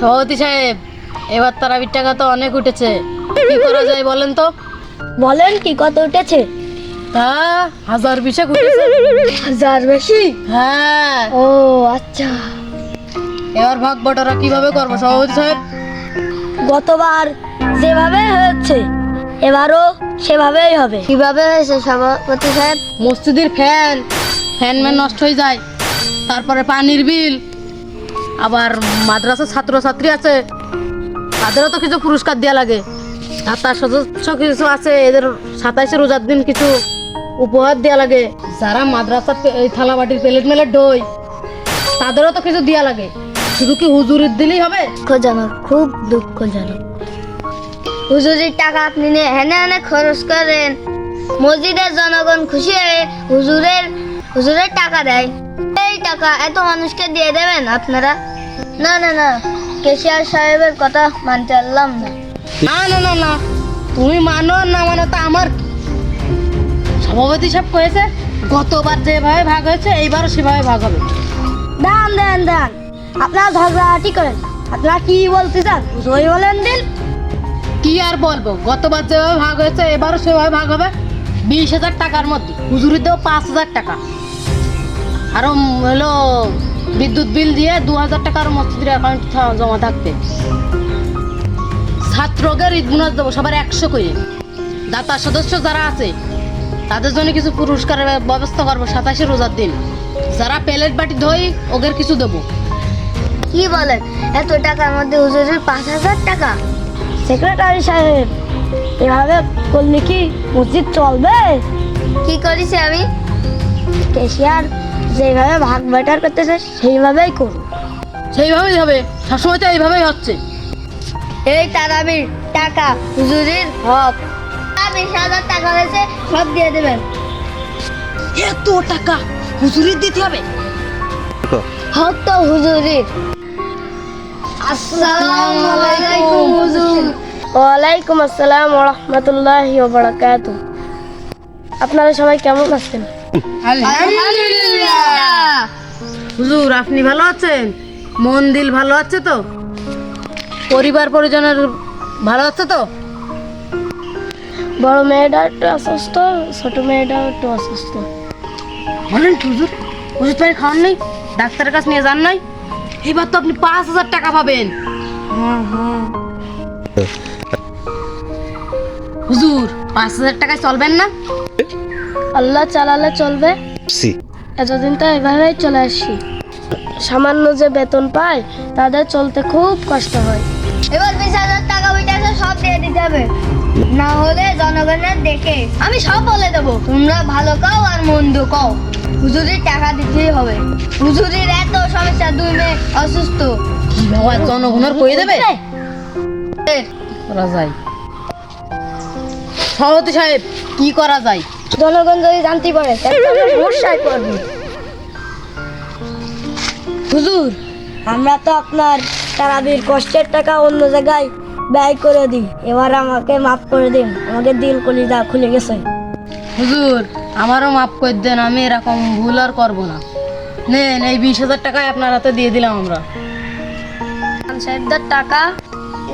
সভাপতি সাহেব এবার তারাবির টাকা তো অনেক উঠেছে। কি করা যায় বলেন তো? বলেন কি কত উঠেছে? তা হাজার বিশেক উঠেছে। হাজার বেশি? হ্যাঁ। ও আচ্ছা। এবার ভাগ বটরা কীভাবে করব সভাপতি সাহেব? গতবার যেভাবে হয়েছে এবারও সেভাবেই হবে। কীভাবে হয়েছে সভাপতি সাহেব? মসজিদের ফ্যান ফ্যান ম্যান নষ্ট হয়ে যায় তারপরে পানির বিল আবার মাদ্রাসার ছাত্রছাত্রী আছে, তাদেরও তো কিছু পুরস্কার দেওয়া লাগে। তার সদস্য কিছু আছে, এদের সাতাইশে রোজার দিন কিছু উপহার দেওয়া লাগে। যারা মাদ্রাসার পে- এই থালা বাটির প্লেট মেলে ডই তাদেরও তো কিছু দেওয়া লাগে। শুধু কি হুজুরের দিলেই হবে? দুঃখজনক, খুব দুঃখজনক। হুজুরির টাকা আপনি হেনে হেনে খরচ করেন। মসজিদের জনগণ খুশি হয়ে হুজুরের হুজুরের টাকা দেয়। এই টাকা এত মানুষকে দিয়ে দেবেন আপনারা? না না না কেশিয়ার সাহেবের কথা মানতে পারলাম না। না না না না তুমি মানো আর না মানো তা আমার? সভাপতি সব কয়েছে গতবার যেভাবে ভাগ হয়েছে এইবারও সেভাবে ভাগ হবে। দান দেন দান। আপনারা ঝগড়াটি করেন। আপনারা কি বলতে চান জয় বলেন দিন। কি আর বলব? গতবার যেভাবে ভাগ হয়েছে এবারও সেভাবে ভাগ হবে। বিশ হাজার টাকার মধ্যে। হুজুরি দেবো পাঁচ হাজার টাকা। আরও হলো বিদ্যুৎ বিল দিয়ে দু হাজার টাকার মসজিদের অ্যাকাউন্ট জমা থাকবে ছাত্রদের ঈদ বোনাস দেবো সবার একশো করে দাতা সদস্য যারা আছে তাদের জন্য কিছু পুরস্কারের ব্যবস্থা করব সাতাশে রোজার দিন। যারা প্লেট বাটি ধোই ওদের কিছু দেবো। কি বলেন এত টাকার মধ্যে হুজুরের পাঁচ হাজার টাকা? সেক্রেটারি সাহেব এভাবে করলে কি মসজিদ চলবে? কি করেছি আমি? কেশিয়ার যেভাবে ভাগ বাটার করতেছে সেইভাবেই করুন সেইভাবেই হবে। সবসময় তো এইভাবেই হচ্ছে। এই তারাবির টাকা হুজুরির হক। বিশ হাজার টাকা হয়েছে সব দিয়ে দেবেন। এত টাকা হুজুরির দিতে হবে? হক তো হুজুরির। আসসালামু আলাইকুম হুজুর। ওয়ালাইকুম আসসালাম ওয়া রাহমাতুল্লাহি ওয়া বারাকাতুহু। আপনারা সবাই কেমন আছেন? আলহামদুলিল্লাহ। হুজুর আপনি ভালো আছেন? মন দিল ভালো আছে তো? পরিবার পরিজনের ভালো আছে তো? বড় মেয়েটা একটু অসুস্থ ছোট মেয়েটাও একটু অসুস্থ। বলেন হুজুর ওষুধ পানি খাওয়ান নেই? ডাক্তারের কাছে নিয়ে যান নাই? এবার তো আপনি পাঁচ হাজার টাকা পাবেন। হ্যাঁ হ্যাঁ। হুজুর পাঁচ হাজার টাকায় চলবেন না? আল্লাহ চালালে চলবে? এতদিন তো এভাবেই চলে আসি সামান্য যে বেতন পায় তাদের চলতে খুব কষ্ট হয়। এবার বিশ হাজার টাকা উঠেছে সব দিয়ে দিতে হবে। না হলে জনগণের দেখে আমি সব বলে দেবো। তোমরা ভালো কাও আর মন্দ কাও। হুজুরির টাকা দিতেই হবে। হুজুরির এত সমস্যা দুই মেয়ে অসুস্থ। জনগণের কয়ে দেবে? যায় সভাপতি সাহেব কি করা যায়? জনগণ যদি জানতে পারে সমস্যায় পড়বে হুজুর আমরা তো আপনার তারাবির কষ্টের টাকা অন্য জায়গায় ব্যয় করে দিই। এবার আমাকে মাফ করে দিন আমাকে দিল কলিজা খুলে গেছে। হুজুর আমারও মাফ করে দেন আমি এরকম ভুল আর করব না। নেন এই বিশ হাজার টাকায় আপনার হাতে দিয়ে দিলাম আমরা। ইমান সাহেবদের টাকা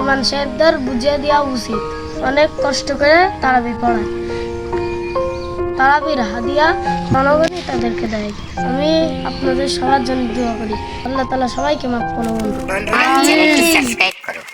ইমান সাহেবদের বুঝিয়ে দেওয়া উচিত। অনেক কষ্ট করে তারাবি পড়ায়। তারাবির হাদিয়া জনগণই তাদেরকে দেয়। আমি আপনাদের সবার জন্য দোয়া করি। আল্লাহ তালা সবাইকে মাফ করুন। সাবস্ক্রাইব করুন।